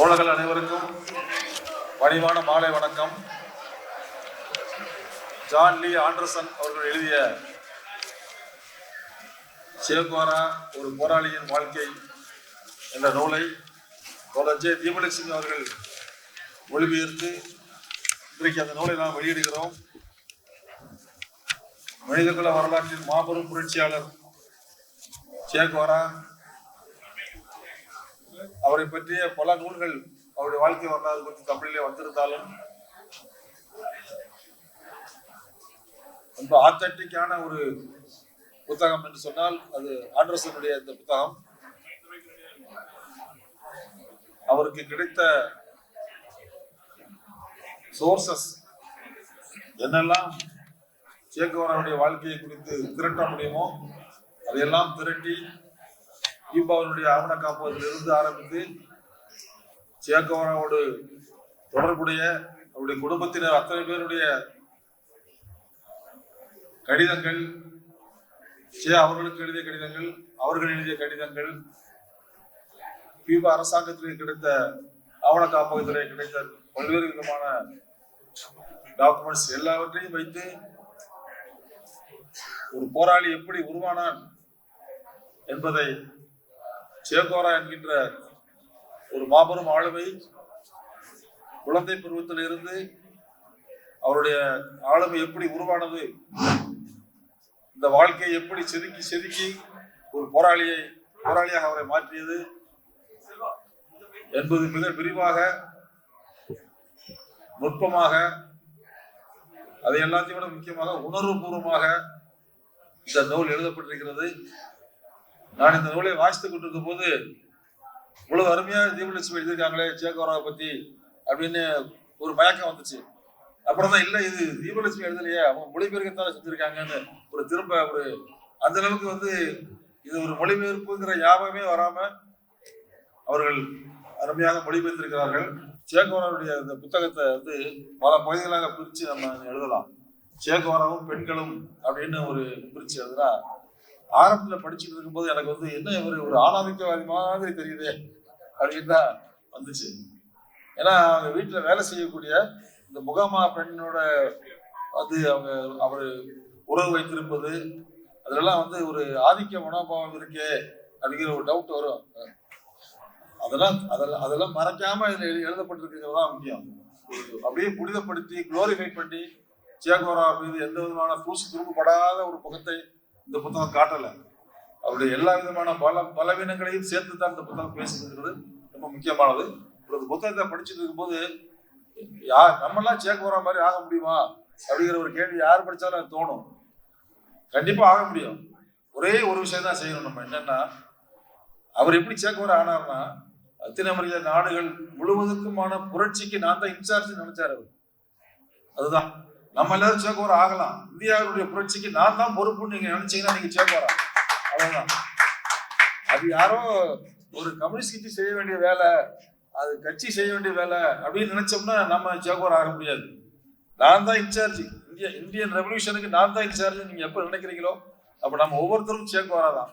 தோழர்கள் அனைவருக்கும் பணிவான மாலை வணக்கம். ஜான் லீ ஆண்டர்சன் அவர்கள் எழுதிய சிவகுமாரா ஒரு போராளியின் வாழ்க்கை என்ற நூலை தோழர் ஜே தீபலட்சுமி அவர்கள் மொழிபெயர்த்து இன்றைக்கு அந்த நூலை நாம் வெளியிடுகிறோம். மனிதகுல வரலாற்றின் மாபெரும் புரட்சியாளர் சேகுவாரா அவரை பற்றிய பல நூல்கள் அவருடைய வாழ்க்கை வரலாறு குறித்து தமிழிலே வந்திருந்தாலும் ரொம்ப ஆத்தட்டிக்கான ஒரு புத்தகம் என்று சொன்னால் அது ஆண்டர்சனுடைய இந்த புத்தகம். அவருக்கு கிடைத்த சோர்சஸ் என்னெல்லாம் சேக்குவராவுடைய வாழ்க்கையை குறித்து திரட்ட முடியுமோ அதையெல்லாம் திரட்டி தீபாவளியுடைய ஆவண காப்பகத்திலிருந்து ஆரம்பித்து சேக்கவராவோடு தொடர்புடைய அவருடைய குடும்பத்தினர் அத்தனை பேருடைய கடிதங்கள் சே அவர்களுக்கு எழுதிய கடிதங்கள் அவர்கள் எழுதிய கடிதங்கள் கீபா அரசாங்கத்திலே கிடைத்த ஆவண காப்பகத்திலே கிடைத்த பல்வேறு விதமான டாக்குமெண்ட்ஸ் எல்லாவற்றையும் வைத்து ஒரு போராளி எப்படி உருவானான் என்பதை சேகோரா என்கின்ற ஒரு மாபெரும் ஆளுமை குழந்தை பருவத்தில் இருந்து அவருடைய ஆளுமை எப்படி உருவானது இந்த வாழ்க்கையை எப்படி செதுக்கி செதுக்கி ஒரு போராளியை போராளியாக அவரை மாற்றியது என்பது மிக விரிவாக நுட்பமாக அதை எல்லாத்தையும் விட முக்கியமாக உணர்வுபூர்வமாக இந்த நூல் எழுதப்பட்டிருக்கிறது. நான் இந்த நூலை வாசித்துக் கொண்டிருக்கும் போது இவ்வளவு அருமையா தீபலட்சுமி எழுதியிருக்காங்களே ஜெயகோராவை பத்தி அப்படின்னு ஒரு மயக்கம் வந்துச்சு. அப்புறம் தான் இல்ல இது தீபலட்சுமி எழுதலையே அவங்க மொழிபெயர்க்கத்தானே செஞ்சிருக்காங்கன்னு ஒரு திரும்ப ஒரு அந்த அளவுக்கு வந்து இது ஒரு மொழிபெயர்ப்புங்கிற ஞாபகமே வராம அவர்கள் அருமையாக மொழிபெயர்த்திருக்கிறார்கள். சேகோராவுடைய இந்த புத்தகத்தை வந்து பல பகுதிகளாக பிரித்து நம்ம எழுதலாம். சேகோராவும் பெண்களும் அப்படின்னு ஒரு பிரித்து எழுதுனா ஆரம்பத்துல படிச்சுட்டு இருக்கும்போது எனக்கு வந்து என்ன இவர் ஒரு ஆணாதிக்கவாதி மாதிரி தெரியுதே அப்படின்னு தான் வந்துச்சு. ஏன்னா அவங்க வீட்டில் வேலை செய்யக்கூடிய இந்த முகாமா பெண்ணோட வந்து அவங்க அவர் உறவு வைத்திருப்பது அதெல்லாம் வந்து ஒரு ஆதிக்க மனோபாவம் இருக்கே அப்படிங்கிற ஒரு டவுட் வரும். அதெல்லாம் அதெல்லாம் அதெல்லாம் மறைக்காம இதில் எழு- எழுதப்பட்டிருக்கிறது தான் முக்கியம். அப்படியே புனிதப்படுத்தி குளோரிஃபை பண்ணி சேகோரா மீது எந்த விதமான தூசு துரும்புப்படாத ஒரு முகத்தை இந்த புத்தகம் காட்டலை. அவருடைய எல்லா விதமான பல பலவீனங்களையும் சேர்த்து தான் இந்த புத்தகம் பேசுகிறது ரொம்ப முக்கியமானது. ஒரு இந்த புத்தகத்தை படிச்சுட்டு இருக்கும்போது யார் நம்மெல்லாம் சேகோரா மாதிரி ஆக முடியுமா? அப்படிங்கிற ஒரு கேள்வி யார் படித்தாலும் அது தோணும். கண்டிப்பாக ஆக முடியும். ஒரே ஒரு விஷயம் தான் செய்யணும் நம்ம. என்னன்னா அவர் எப்படி சேகோரா ஆனார்னா அத்தனை அமெரிக்க நாடுகள் முழுவதுக்குமான புரட்சிக்கு நான் தான் இன்சார்ஜ் நினைச்சார் அவர். அதுதான். நம்ம எல்லாரும் சேகோரா ஆகலாம். இந்தியாவுடைய புரட்சிக்கு நான் தான் பொறுப்புன்னு நீங்க நினைச்சீங்கன்னா நீங்க சேகோரா அவ்வளவுதான். அது யாரோ ஒரு கம்யூனிஸ்ட் கட்சி செய்ய வேண்டிய வேலை அது கட்சி செய்ய வேண்டிய வேலை அப்படின்னு நினைச்சோம்னா நம்ம சேகோரா ஆக முடியாது. நான் தான் இன்சார்ஜ். இந்தியா இந்தியன் ரெவல்யூஷனுக்கு நான் தான் இன்சார்ஜ் நீங்க எப்ப நினைக்கிறீங்களோ அப்ப நம்ம ஒவ்வொருத்தரும் சேகோரா தான்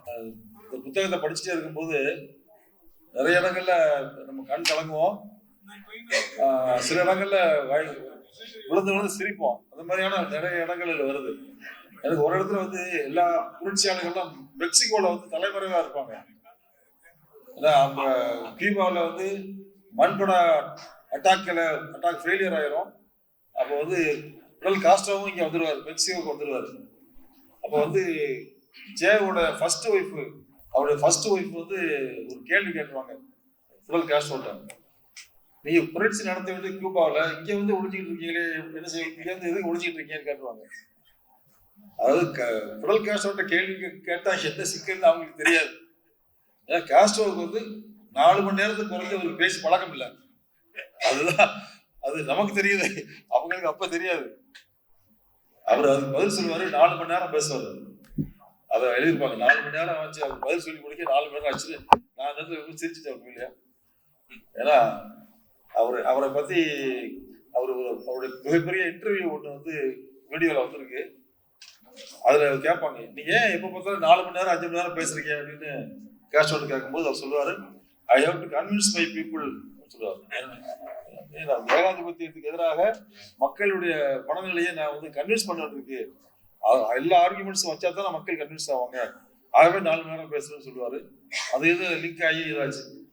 இந்த புத்தகத்தை படிச்சுட்டே இருக்கும்போது நிறைய இடங்கள்ல நம்ம கண் கலங்குவோம். சில இடங்கள்ல வாய் விழுந்து விழுந்து சிரிப்போம். அந்த மாதிரியான நிறைய இடங்கள் வருது. எனக்கு ஒரு இடத்துல வந்து எல்லா புரட்சியாளர்களும் மெக்சிகோல வந்து தலைமறைவா இருப்பாங்க. ஏன்னா அவங்க கியூபாவில் வந்து மண்பட அட்டாக்கில் அட்டாக் ஃபெயிலியர் ஆயிரும். அப்போ வந்து உடல் காஸ்டாவும் இங்கே வந்துடுவார் மெக்சிகோக்கு வந்துடுவார் அப்போ வந்து ஜேவோட ஃபர்ஸ்ட் ஒய்ஃபு அவருடைய ஃபர்ஸ்ட் ஒய்ஃப் வந்து ஒரு கேள்வி கேட்டுருவாங்க ஃபுடல் காஸ்டோட்ட நீங்க புரட்சி நடத்த வேண்டிய கியூபாவில் இங்க வந்து ஒழிச்சிக்கிட்டு இருக்கீங்களே என்ன செய்ய இங்கே வந்து எதுக்கு ஒளிஞ்சிட்டு இருக்கீங்கன்னு கேட்டுருவாங்க. அதாவது ஃபுடல் காஸ்டோட்ட கேள்வி கேட்டால் கேட்டா என்ன சிக்கல்னு அவங்களுக்கு தெரியாது. ஏன்னா காஸ்ட்ரோவுக்கு வந்து நாலு மணி நேரத்துக்கு குறைஞ்ச அவருக்கு பேசி பழக்கம் இல்லை. அதுதான் அது நமக்கு தெரியுது. அவங்களுக்கு அப்ப தெரியாது. அவர் அது பதில் சொல்லுவாரு நாலு மணி நேரம் பேசுவார். அதை எழுதியிருப்பாங்க. நாலு மணி நேரம் வச்சு அவர் பதில் சொல்லி முடிக்க நாலு மணி நேரம் ஆச்சு நான் அந்த சிரிச்சுட்டேன் இல்லையா ஏன்னா அவர் அவரை பத்தி அவர் ஒரு- அவருடைய மிகப்பெரிய இன்டர்வியூ ஒன்று வந்து வீடியோவில் வந்திருக்கு. அதில் கேட்பாங்க நீங்கள் ஏன் எப்போ பார்த்தாலும் நாலு மணி நேரம் அஞ்சு மணி நேரம் பேசுறீங்க? அப்படின்னு கேஷோட கேட்கும்போது அவர் சொல்லுவார் I have to convince my people சொல்லுவார் ஏகாதிபத்தியத்துக்கு எதிராக மக்களுடைய மனநிலையை நான் வந்து கன்வின்ஸ் பண்ணுறதுக்கு எல்லா ஆர்குமெண்ட்ஸும் வச்சா தான் மக்கள் கன்வின்ஸ் ஆவாங்க. ஆகவே நாலு மணி நேரம் பேசுறேன்னு சொல்லுவார். அது இது லிங்க் ஆகி இதாச்சு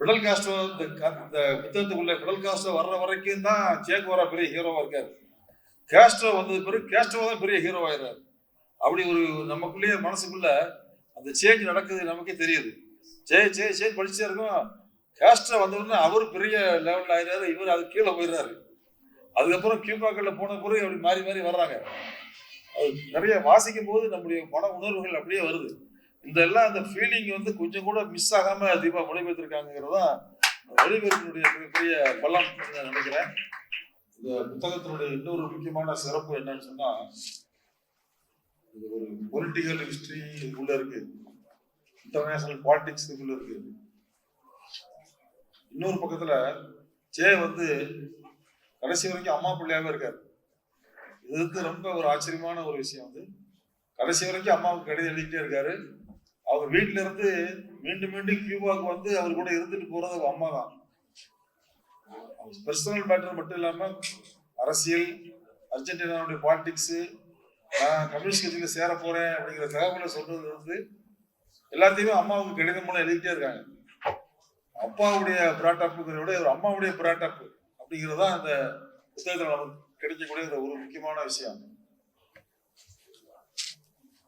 விடல் காஸ்டோ இந்த இந்த புத்தகத்துக்குள்ள விடல் காஸ்டோ வர்ற வரைக்கும் தான் சேக்குவாரா பெரிய ஹீரோவா இருக்காரு. கேஸ்ட்ரோ வந்தது பிறகு கேஸ்ட்ரோ தான் பெரிய ஹீரோ ஆயிடுறாரு. அப்படி ஒரு நமக்குள்ளேயே மனசுக்குள்ள அந்த சேஞ்ச் நடக்குது நமக்கே தெரியுது. சே சே சே படிச்சே இருக்கோம் கேஸ்ட்ரோ வந்தவுடனே அவர் பெரிய லெவலில் ஆயிடுறாரு. இவர் அது கீழே போயிடுறாரு. அதுக்கப்புறம் கியூபாக்கள்ல போன பிறகு அப்படி மாறி மாறி வர்றாங்க. அது நிறைய வாசிக்கும் போது நம்முடைய மன உணர்வுகள் அப்படியே வருது. இந்த எல்லாம் அந்த ஃபீலிங் வந்து கொஞ்சம் கூட மிஸ் ஆகாம அதிகமா மொழிபெயர்த்திருக்காங்கிறது தான் மொழிபெயர்ப்பினுடைய மிகப்பெரிய பலம் நான் நினைக்கிறேன். இந்த புத்தகத்தினுடைய இன்னொரு முக்கியமான சிறப்பு என்னன்னு சொன்னா இது ஒரு பொலிட்டிக்கல் ஹிஸ்டரி உள்ள இருக்கு. இன்டர்நேஷனல் பாலிடிக்ஸ் உள்ள இருக்கு. இன்னொரு பக்கத்துல ஜே வந்து கடைசி வரைக்கும் அம்மா பிள்ளையாவே இருக்காரு. இது வந்து ரொம்ப ஒரு ஆச்சரியமான ஒரு விஷயம் வந்து கடைசி வரைக்கும் அம்மாவுக்கு கடிதம் எழுதிக்கிட்டே இருக்காரு. அவர் வீட்டுல இருந்து மீண்டும் மீண்டும் கியூபாவுக்கு வந்து அவர் கூட இருந்துட்டு போறது அவங்க அம்மா தான். பர்சனல் மேட்டர் மட்டும் இல்லாம அரசியல் அர்ஜென்டினாவுடைய பாலிடிக்ஸ் நான் கம்யூனிஸ்ட் கட்சியில சேர போறேன் அப்படிங்கிற தகவலை சொல்றது வந்து எல்லாத்தையுமே அம்மாவுக்கு கடிதம் மூலம் எழுதிட்டே இருக்காங்க. அப்பாவுடைய பிராட்டப்புங்கிறத விட ஒரு அம்மாவுடைய பிராட்டப்பு அப்படிங்கிறது தான் அந்த புத்தகத்தில் நமக்கு கிடைக்கக்கூடிய ஒரு முக்கியமான விஷயம்.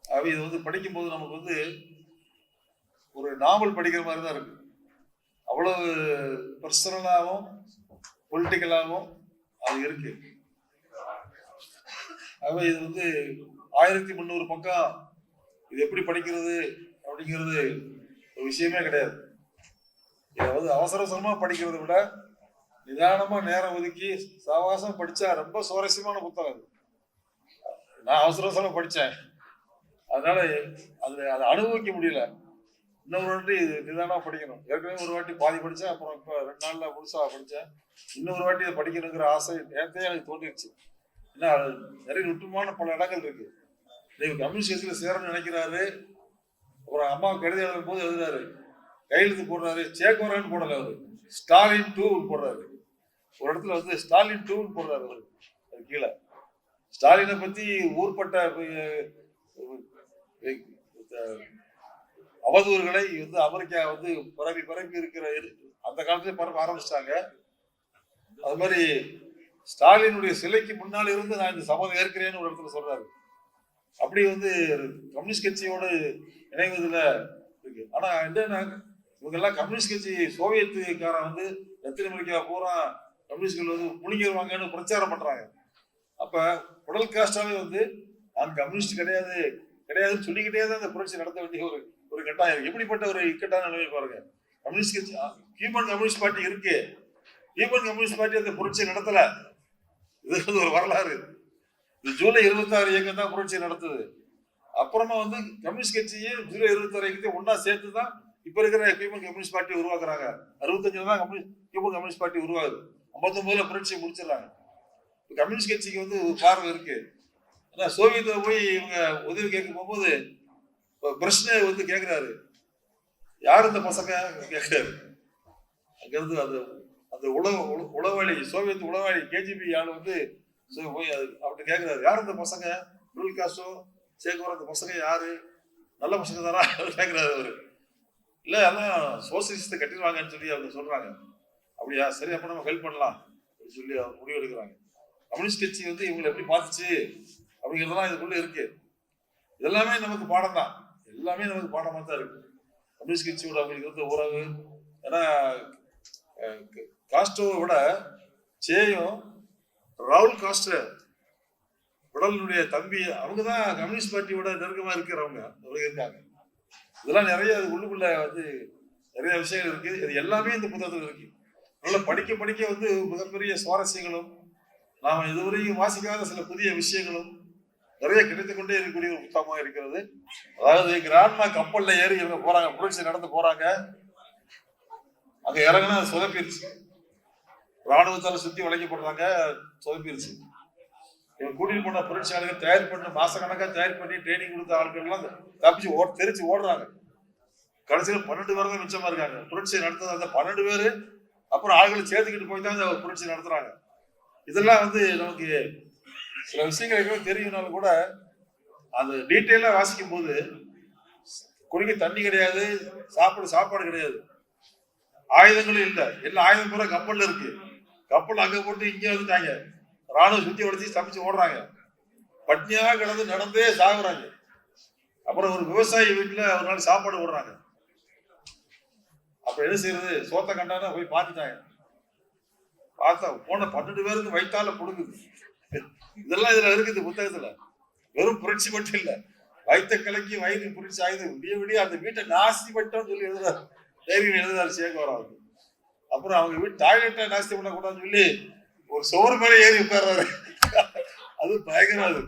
ஆக இது வந்து படிக்கும்போது நமக்கு வந்து ஒரு நாவல் படிக்கிற மாதிரி தான் இருக்கு. அவ்வளவு பர்சனலாகவும் பொலிட்டிக்கலாகவும் அது இருக்கு. ஆகவே இது வந்து ஆயிரத்தி முந்நூறு பக்கம் இது எப்படி படிக்கிறது அப்படிங்கிறது ஒரு விஷயமே கிடையாது. இதை வந்து அவசர அவசரமா படிக்கிறதை விட நிதானமா நேரம் ஒதுக்கி சாவாசம் படிச்சா ரொம்ப சுவாரஸ்யமான புத்தகம் அது. நான் அவசர அவசரமா படித்தேன் அதனால அது அதை அனுபவிக்க முடியல. இன்னொரு வாட்டி இது படிக்கணும். ஏற்கனவே ஒரு வாட்டி பாதி படித்தேன் அப்புறம் இப்போ ரெண்டு நாளில் முழுசா படித்தேன் இன்னொரு வாட்டி இதை படிக்கணுங்கிற ஆசை நேரத்தையே எனக்கு தோன்றிடுச்சு ஏன்னா அது நிறைய நுட்பமான பல இடங்கள் இருக்கு. நீங்க கம்யூனிஸ்ட் கட்சியில சேரணும்னு நினைக்கிறாரு. அப்புறம் அம்மா கடிதம் எழுதும் போது எழுதுறாரு. கையெழுத்து போடுறாரு. சேக்கோரான்னு போடல அவரு. ஸ்டாலின் டூ போடுறாரு. ஒரு இடத்துல வந்து ஸ்டாலின் டூ போடுறாரு அவரு. அது கீழே. ஸ்டாலினை பற்றி ஊர்பட்ட அவதூறுகளை வந்து அமெரிக்கா வந்து பரவி பரவி இருக்கிற இரு- அந்த காலத்துல பரவ ஆரம்பிச்சிட்டாங்க. அது மாதிரி ஸ்டாலினுடைய சிலைக்கு முன்னால் இருந்து நான் இந்த சபதம் ஏற்கிறேன்னு ஒரு இடத்துல சொல்றாரு. அப்படி வந்து கம்யூனிஸ்ட் கட்சியோடு இணைவதில் இருக்கு. ஆனா என்னன்னா இவங்கெல்லாம் கம்யூனிஸ்ட் கட்சி சோவியத்துக்காரன் வந்து எத்தனை மணிக்கா பூரா கம்யூனிஸ்ட்கள் வந்து முழுங்கிடுவாங்கன்னு பிரச்சாரம் பண்றாங்க. அப்ப உடல் காஸ்டாவே வந்து நான் கம்யூனிஸ்ட் கிடையாது கிடையாதுன்னு சொல்லிக்கிட்டே தான் இந்த புரட்சி நடத்த வேண்டிய ஒரு ஒரு கட்டாயம் எப்படிப்பட்ட ஒரு இக்கட்டான நிலைமை பாருங்க. கம்யூனிஸ்ட் கட்சி ஹியூமன் கம்யூனிஸ்ட் பார்ட்டி இருக்கு. ஹியூமன் கம்யூனிஸ்ட் பார்ட்டி அந்த புரட்சி நடத்தல. இது வந்து ஒரு வரலாறு. இது ஜூலை இருபத்தாறு இயக்கம் தான் புரட்சி நடத்துது. அப்புறமா வந்து கம்யூனிஸ்ட் கட்சியே ஜூலை இருபத்தாறு இயக்கத்தையும் ஒன்னா சேர்த்து தான் இப்ப இருக்கிற ஹியூமன் கம்யூனிஸ்ட் பார்ட்டி உருவாக்குறாங்க. அறுபத்தஞ்சுல தான் கம்யூனிஸ்ட் ஹியூமன் கம்யூனிஸ்ட் பார்ட்டி உருவாகுது. ஐம்பத்தொன்பதுல புரட்சி முடிச்சிடறாங்க. கம்யூனிஸ்ட் கட்சிக்கு வந்து ஒரு பார்வை இருக்கு. ஆனா சோவியத்தை போய் இவங்க உதவி கேட்க போகும்போது பிரச்சனை வந்து கேட்குறாரு யார் இந்த பசங்க? கேட்கிறாரு அங்கிருந்து அந்த அந்த உளவு உளவாளி சோவியத் உளவாளி கேஜிபி ஆள் வந்து சோ- போய் அது அவர்கிட்ட கேட்குறாரு யார் இந்த பசங்க? ரூல் காஸ்டோ சேகோர் அந்த பசங்க யாரு? நல்ல பசங்க தானா? கேட்குறாரு அவரு. இல்லை அதான் சோசியலிஸ்ட் கட்டிடுவாங்கன்னு சொல்லி அவங்க சொல்றாங்க. அப்படியா? சரி அப்ப நம்ம ஹெல்ப் பண்ணலாம் அப்படின்னு சொல்லி அவங்க முடிவு எடுக்கிறாங்க. கம்யூனிஸ்ட் கட்சி வந்து இவங்களை எப்படி பார்த்துச்சு? அப்படிங்கிறதெல்லாம் இதுக்குள்ளே இருக்கு. இதெல்லாமே நமக்கு பாடம் தான். எல்லாமே நமக்கு பாடமாக தான் இருக்கு. கம்யூனிஸ்ட் கட்சியோட அவங்களுக்கு இருந்த உறவு. ஏன்னா அஹ், விட சேயும் ராகுல் காஸ்ட்ரோ உடலினுடைய தம்பி அவங்க தான் கம்யூனிஸ்ட் பார்ட்டியோட நெருக்கமாக இருக்கிறவங்க. அவங்க இருக்காங்க. இதெல்லாம் நிறைய அது உள்ளுக்குள்ள வந்து நிறைய விஷயங்கள் இருக்கு. இது எல்லாமே இந்த புத்தகத்தில் இருக்கு. நல்லா படிக்க படிக்க வந்து மிகப்பெரிய சுவாரஸ்யங்களும் நாம் இதுவரையும் வாசிக்காத சில புதிய விஷயங்களும் நிறைய கிடைத்துக் கொண்டே இருக்கக்கூடிய ஒரு புத்தகமாக இருக்கிறது. அதாவது கிராண்ட்மா கப்பல்ல ஏறி இவங்க போறாங்க புரட்சி நடந்து போறாங்க. அங்க இறங்கினா அது சொதப்பிருச்சு. ராணுவத்தால சுத்தி வளைக்கப்படுறாங்க சொதப்பிருச்சு. இவங்க கூட்டிட்டு போன புரட்சியாளர்கள் தயார் பண்ண மாசக்கணக்காக தயார் பண்ணி ட்ரைனிங் கொடுத்த ஆட்கள்லாம் தப்பிச்சு ஓ தெரிச்சு ஓடுறாங்க. கடைசியில் பன்னெண்டு பேர் தான் மிச்சமா இருக்காங்க. புரட்சி நடத்தது அந்த பன்னெண்டு பேர் அப்புறம் ஆள்களை சேர்த்துக்கிட்டு போய் தான் அந்த புரட்சி நடத்துறாங்க. இதெல்லாம் வந்து நமக்கு சில விஷயங்கள் எங்களுக்கு தெரியும்னாலும் கூட அந்த டீட்டெயிலாக வாசிக்கும் போது குடிக்க தண்ணி கிடையாது சாப்பாடு சாப்பாடு கிடையாது. ஆயுதங்களும் இல்லை. எல்லா ஆயுதம் பூரா கப்பல்ல இருக்கு. கப்பல் அங்கே போட்டு இங்கே வந்துட்டாங்க. ராணுவ சுத்தி உடச்சி தப்பிச்சு ஓடுறாங்க. பட்னியாக கிடந்து நடந்தே சாகுறாங்க. அப்புறம் ஒரு விவசாயி வீட்டில் ஒரு நாள் சாப்பாடு ஓடுறாங்க அப்ப என்ன செய்யறது? சோத்த கண்டானா போய் பார்த்துட்டாங்க. பார்த்தா போன பன்னெண்டு பேருக்கு வயிற்றால கொடுக்குது இதெல்லாம் இதுல இருக்குது புத்தகத்துல. வெறும் புரட்சி மட்டும் இல்ல. வைத்த கலக்கி வயிறு புரட்சி ஆயுது. விடிய விடிய அந்த வீட்டை நாஸ்தி பட்டோம்னு சொல்லி எழுதுறாரு டைரியில் எழுதுறாரு சேகவரம் அப்புறம் அவங்க வீட்டு டாய்லெட்டை நாஸ்தி பண்ணக்கூடாதுன்னு சொல்லி ஒரு சோறு மேலே ஏறி உட்கார்றாரு. அது பயங்கரம் அது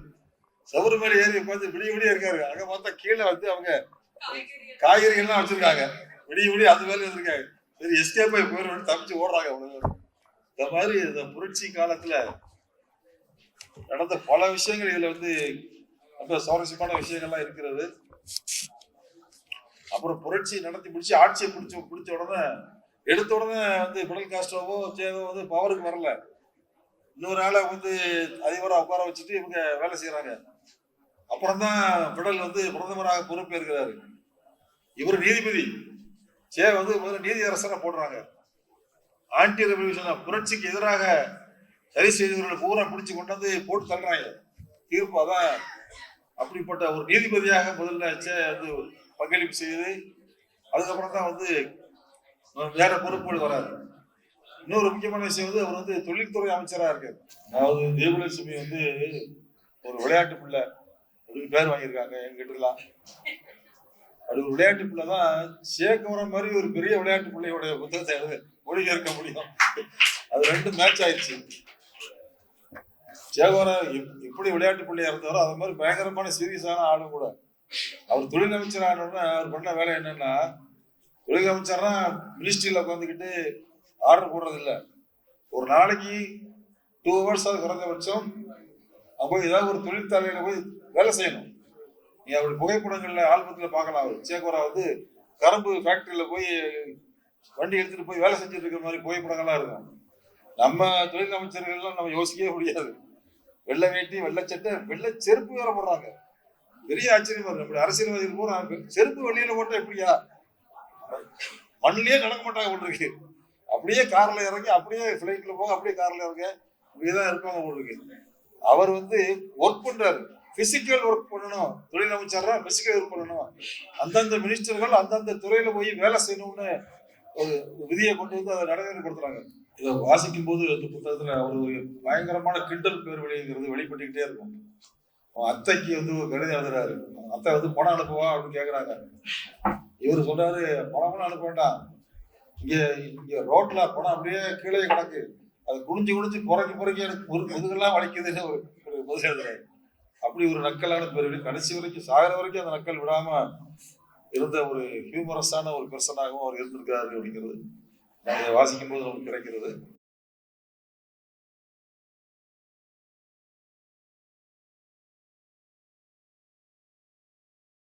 சவுறு மேலே ஏறி உட்காந்து விடிய விடிய இருக்காரு. அங்க பார்த்தா கீழே வந்து அவங்க காய்கறிகள்லாம் வச்சிருக்காங்க. விடிய விடிய அது மேலே இருந்திருக்காங்க சரி எஸ்கேப் ஆகி போயிடும் தப்பிச்சு ஓடுறாங்க அவ்வளவு இந்த மாதிரி இந்த புரட்சி காலத்துல நடந்த பல விஷயங்கள் இதுல வந்து ரொம்ப சுவாரஸ்யமான விஷயங்கள்லாம் இருக்கிறது. அப்புறம் புரட்சி நடத்தி முடிச்சு ஆட்சியை பிடிச்ச பிடிச்ச உடனே எடுத்த உடனே வந்து பிடல் காஸ்டோவோ சேவோ வந்து பவருக்கு வரல. இன்னொரு ஆளை வந்து அதிபராக உட்கார வச்சுட்டு இவங்க வேலை செய்யறாங்க அப்புறம் தான் பிடல் வந்து பிரதமராக பொறுப்பேற்கிறாரு. இவர் நீதிபதி. சே வந்து முதல்ல நீதியரசரை போடுறாங்க. ஆன்டி ரெவல்யூஷன் புரட்சிக்கு எதிராக சரி செய்தவர்களை பூரா பிடிச்சு கொண்டு வந்து போட்டு தள்ளுறாங்க. தீர்ப்பு அதான். அப்படிப்பட்ட ஒரு நீதிபதியாக முதல்ல வந்து பங்களிப்பு செய்து அதுக்கப்புறம் தான் வந்து வேற பொறுப்புகள் வராது. இன்னொரு முக்கியமான விஷயம் வந்து அவர் வந்து தொழில்துறை அமைச்சராக இருக்காரு. அதாவது தேவலட்சுமி வந்து ஒரு விளையாட்டு பிள்ளை. அப்படின்னு பேர் வாங்கியிருக்காங்க எங்கிட்டலாம் அது ஒரு விளையாட்டு பிள்ளை தான். சேகவரம் மாதிரி ஒரு பெரிய விளையாட்டு பிள்ளையோட புத்தகத்தை எழுத மொழிபெயர்க்க முடியும். அது ரெண்டும் மேட்ச் ஆயிடுச்சு. சேகவரம் எப்- எப்படி விளையாட்டு பிள்ளையா இருந்தாரோ அது மாதிரி பயங்கரமான சீரியஸான ஆளும் கூட. அவர் தொழில் அமைச்சர் ஆனோடனே அவர் பண்ண வேலை என்னன்னா தொழில் அமைச்சர்னா மினிஸ்ட்ரியில் உட்காந்துக்கிட்டு ஆர்டர் போடுறது இல்லை ஒரு நாளைக்கு டூ ஹவர்ஸ் அது குறைந்தபட்சம் அப்போ ஏதாவது ஒரு தொழிற்சாலையில போய் வேலை செய்யணும். நீ அப்படி புகைப்படங்கள்ல ஆல்பத்தில் பார்க்கலாம் அவர். சேகோரா வந்து கரும்பு ஃபேக்ட்ரியில் போய் வண்டி எடுத்துகிட்டு போய் வேலை செஞ்சுட்டு இருக்கிற மாதிரி புகைப்படங்கள்லாம் இருக்கும். நம்ம தொழில் அமைச்சர்கள்லாம் நம்ம யோசிக்கவே முடியாது. வெள்ளை வேட்டி வெள்ளை சட்டை வெள்ளை செருப்பு வேற போடுறாங்க. பெரிய ஆச்சரியமா இருக்கு நம்ம அரசியல்வாதிகள் பூரா செருப்பு வெளியில போட்டா எப்படியா? மண்ணிலேயே நடக்க மாட்டாங்க போல் அப்படியே கார்ல இறங்கி அப்படியே ஃபிளைட்ல போக அப்படியே கார்ல இறங்க. இப்படிதான் இருப்பாங்க போல் அவர் வந்து ஒர்க் பண்றாரு. பிசிக்கல் ஒர்க் பண்ணணும். தொழில் அமைச்சரா பிசிக்கல் ஒர்க் பண்ணணும். அந்தந்த மினிஸ்டர்கள் அந்தந்த துறையில போய் வேலை செய்யணும்னு ஒரு விதியை கொண்டு வந்து அதை நடைமுறைப்படுத்துறாங்க இதை வாசிக்கும் போது அந்த புத்தகத்துல அவர் ஒரு பயங்கரமான கிண்டல் பேர் வெளிங்கிறது வெளிப்பட்டுக்கிட்டே இருக்கும். அவன் அத்தைக்கு வந்து ஒரு கடிதம் எழுதுறாரு. அத்தை வந்து பணம் அனுப்புவா? அப்படின்னு கேக்குறாங்க. இவர் சொல்றாரு பணம் அனுப்ப வேண்டாம். இங்க இங்க ரோட்ல பணம் அப்படியே கீழே கிடக்கு. அது குனிஞ்சு குனிஞ்சு புறக்கி புறக்கி எனக்கு ஒரு முதுகெல்லாம் வலிக்குதுன்னு ஒரு பதில் எழுதுறாரு. அப்படி ஒரு நக்கலான பேர் கடைசி வரைக்கும் சாகிற வரைக்கும் அந்த நக்கல் விடாம இருந்த ஒரு ஹியூமரஸான ஒரு பெர்சனாகவும் அவர் இருந்திருக்காரு அப்படிங்கிறது அதை வாசிக்கும் போது நமக்கு கிடைக்கிறது.